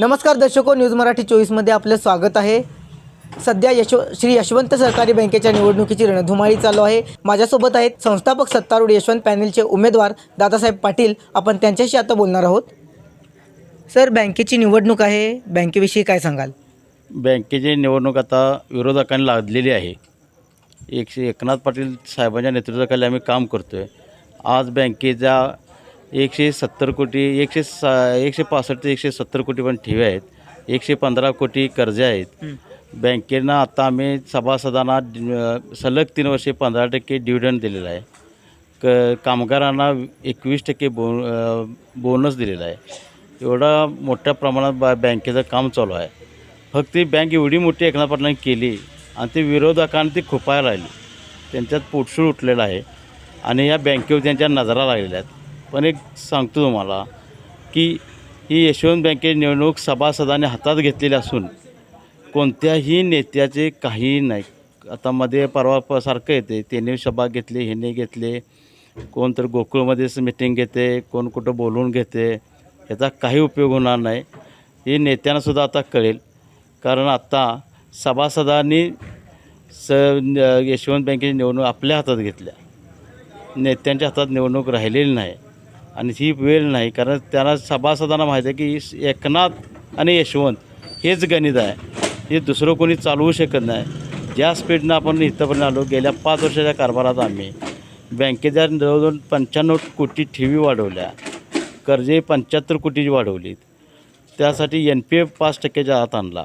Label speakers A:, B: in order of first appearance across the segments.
A: नमस्कार दर्शको न्यूज मराठी चोवीसमध्ये आपलं स्वागत आहे. सध्या यशव श्री यशवंत सहकारी बँकेच्या निवडणुकीची रणधुमाळी चालू आहे. माझ्यासोबत आहेत संस्थापक सत्तारूढ यशवंत पॅनेलचे उमेदवार दादासाहेब पाटील. आपण त्यांच्याशी आता बोलणार आहोत. सर बँकेची निवडणूक आहे. बँकेविषयी काय सांगाल?
B: बँकेची निवडणूक आता विरोधकांनी लादलेली आहे. एकशे एकनाथ पाटील साहेबांच्या नेतृत्वाखाली आम्ही काम करतो आहे आज बँकेच्या एकशे सत्तर कोटी एकशे सा एकशे पासष्ट ते एकशे सत्तर कोटी पण ठेवी आहेत. एकशे पंधरा कोटी कर्जे आहेत. बँकेनं आता आम्ही सभासदांना सलग तीन वर्षे पंधरा टक्के डिव्हिडंड दिलेला आहे. क कामगारांना एकवीस टक्के बो बोनस दिलेला आहे. एवढा मोठ्या प्रमाणात बा बँकेचं काम चालू आहे. फक्त ती बँक एवढी मोठी एकनाथ पाटलांनी केली आणि ते विरोधकांनी ती खुपायला राहिली त्यांच्यात पोटसूळ उठलेलं आहे. आणि या बँकेवर त्यांच्या नजरा लागलेल्या आहेत. पण एक सांगतो तुम्हाला की ही यशवंत बँकेची निवडणूक सभासदांनी हातात घेतलेली असून कोणत्याही नेत्याचे काही नाही. आता मध्ये परवा सारखं येते त्याने सभा घेतली ह्याने घेतले कोण तर गोकुळमध्येच मिटिंग घेते कोण कुठं बोलवून घेते याचा काही उपयोग होणार नाही. हे नेत्यांनासुद्धा आता कळेल. कारण आत्ता सभासदांनी स यशवंत बँकेची निवडणूक आपल्या हातात घेतल्या. नेत्यांच्या हातात निवडणूक राहिलेली नाही. आणि ही वेळ नाही कारण त्यांना सभासदांना माहिती आहे की एकनाथ आणि यशवंत हेच गणित आहे. हे दुसरं कोणी चालवू शकत नाही. ज्या स्पीडनं आपण इथंपर्यंत आलो गेल्या पाच वर्षाच्या कारभारात आम्ही बँकेच्या जवळजवळ पंच्याण्णव कोटी ठेवी वाढवल्या. कर्जे पंच्याहत्तर कोटीची वाढवलीत. त्यासाठी एन पी एफ पाच टक्क्याच्या आत आणला.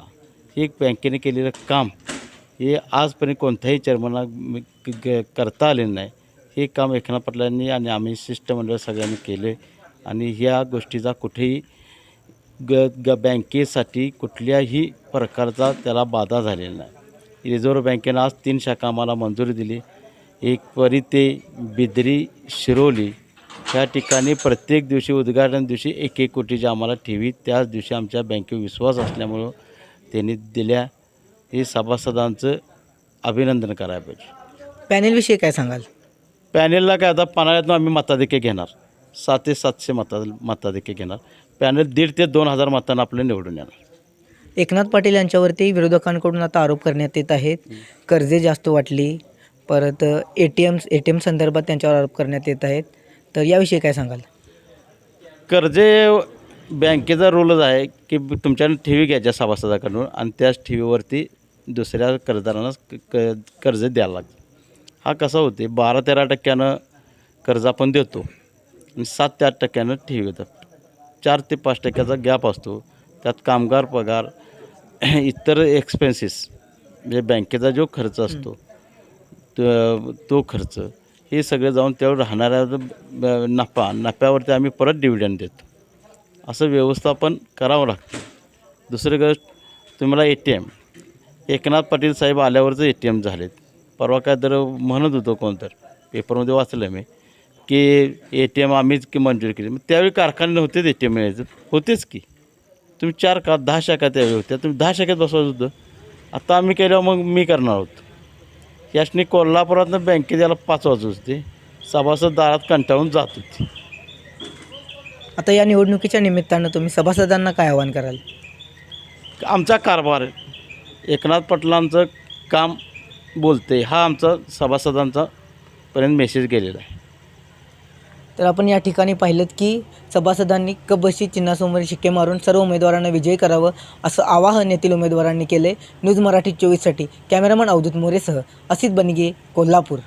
B: हे बँकेने केलेलं काम. हे आजपर्यंत कोणत्याही चेअरमनला ग- करता आलेलं नाही. हे काम एकनाथ पाटलांनी आणि आम्ही शिष्टमंडळ सगळ्यांनी केले. आणि ह्या गोष्टीचा कुठेही ग ग बँकेसाठी कुठल्याही प्रकारचा त्याला बाधा झालेला नाही. रिझर्व्ह बँकेनं आज तीन शाखा आम्हाला मंजुरी दिली. एक परी ते बिदरी शिरोली. त्या ठिकाणी प्रत्येक दिवशी उद्घाटन दिवशी एक एक कोटीची आम्हाला ठेवी त्याच दिवशी आमच्या बँकेवर विश्वास असल्यामुळं त्यांनी दिल्या. हे सभासदांचं अभिनंदन करायला पाहिजे.
A: पॅनेलविषयी काय सांगाल?
B: पॅनेलला काय आता पन्हाळ्यातून आम्ही मताधिक्य घेणार. सात ते सातशे मता मताधिक्य घेणार. पॅनल दीड ते दोन हजार मतांना आपलं निवडून येणार.
A: एकनाथ पाटील यांच्यावरती विरोधकांकडून आता आरोप करण्यात येत आहेत. कर्जे जास्त वाटली. परत A T M A T M संदर्भात त्यांच्यावर आरोप करण्यात येत आहेत. तर याविषयी काय सांगाल?
B: कर्जे बँकेचा रोलच आहे की तुमच्याकडून ठेवी घ्यायच्या सभासदाकडून आणि त्याच ठेवीवरती दुसऱ्या कर्जदारांना क क- कर्ज द्यायला लागतं. हा कसा होते बारा तेरा टक्क्यानं कर्ज आपण देतो आणि सात ते आठ टक्क्यानं ठेवी घेतात. चार ते पाच टक्क्याचा गॅप असतो. त्यात कामगार पगार इतर एक्सपेन्सेस म्हणजे बँकेचा जो खर्च असतो तो तो खर्च हे सगळं जाऊन त्यावर राहणाऱ्या ब- नफा नफ्यावरती आम्ही परत डिव्हिडंड देतो. असं व्यवस्थापन करावं लागतं. दुसरी गोष्ट तुम्हाला A T M. Eknath Patil साहेब आल्यावरच ए टी एम झालेत. परवा काय तर म्हणत होतो कोणतर. पेपरमध्ये वाचलं मी की ए टी एम आम्हीच की मंजूर केली. मग त्यावेळी कारखाने नव्हतेच ए टी एम मिळायचं होतेच की. तुम्ही चार का दहा शाखा त्यावेळी होत्या. तुम्ही दहा शाखेत बसवायचं होतं. आता आम्ही केल्यावर मग मी करणार आहोत याशनी कोल्हापुरातनं बँकेत याला पाच वाजत होते. सभासद दारात कंटाळून जात होती.
A: आता या निवडणुकीच्या निमित्तानं तुम्ही सभासदांना काय आवाहन कराल?
B: आमचा कारभार एकनाथ पाटलांचं काम बोलते हा आमचा सभासदांचा पर्यंत मेसेज गेलेला आहे.
A: तर आपण या ठिकाणी पाहिलं की सभासदांनी कबशी चिन्हासमोर शिक्के मारून सर्व उमेदवारांना विजयी करावं असं आवाहन येथील उमेदवारांनी केले. न्यूज मराठी चोवीससाठी कॅमेरामन अवधूत मोरेसह असित बनगे कोल्हापूर.